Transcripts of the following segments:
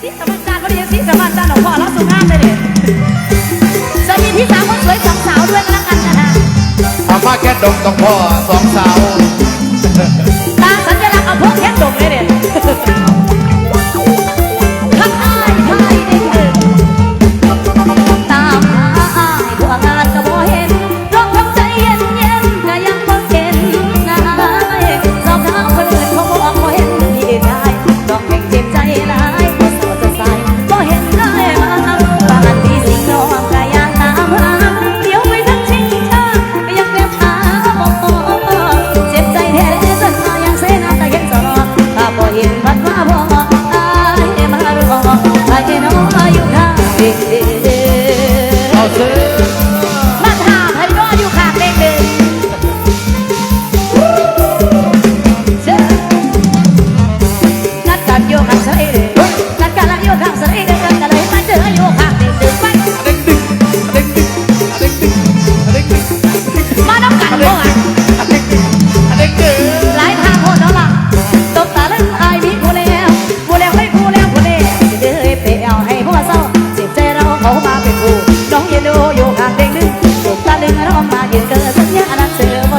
สีสะบันจานพอดีสีสันจานของพ่อเราสุภาพเลยเด็ดจะมีพี่สาวคนสวยสองสาวด้วยกันกันนะอามาแค่ดงต้องพ่อสองสาวตาสัญลักษณ์เอาพวกแค่ดงเลยเด็ด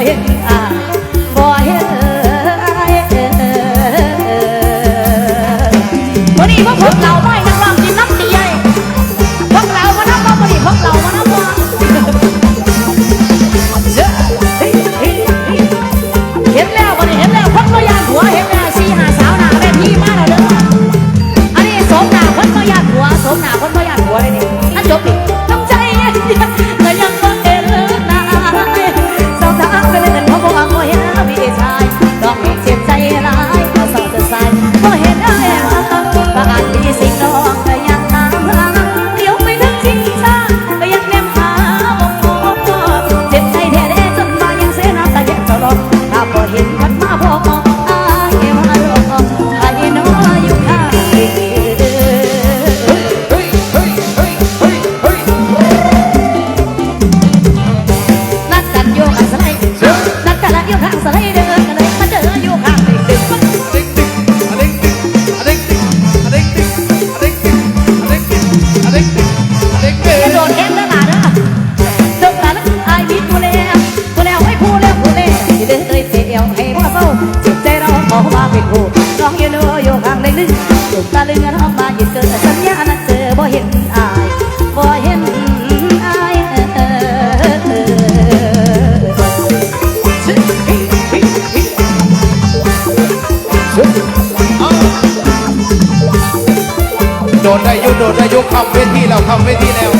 ห็นอ่าวันนี้พวกพวกเราไม่นักร้งกินน้ำตีใหญ่พวกเรามานับว่าวันนี้พวกเรามานับว่าเห็นแล้ววันนี้เห็นแล้วพวกเราาหัวเห็นแล้วสี่หาสาวหนาแม่พี่มาแล้วเด้ออันนี้สมหนาพวกเราาหัวสมหนาพวกเราาหัวเลยนี่น่นจบอีก อมาเป็นคู่น้องอยู่โนอยู่ข้างในลึกจุกตาลึงน้องมาหยุดเกิดสัญญานั้นเจอบ่เห็นอายบ่เห็นอายโดดได้ยุโดดได้ยุคำเวทีแล้วคำเวทีแล้ว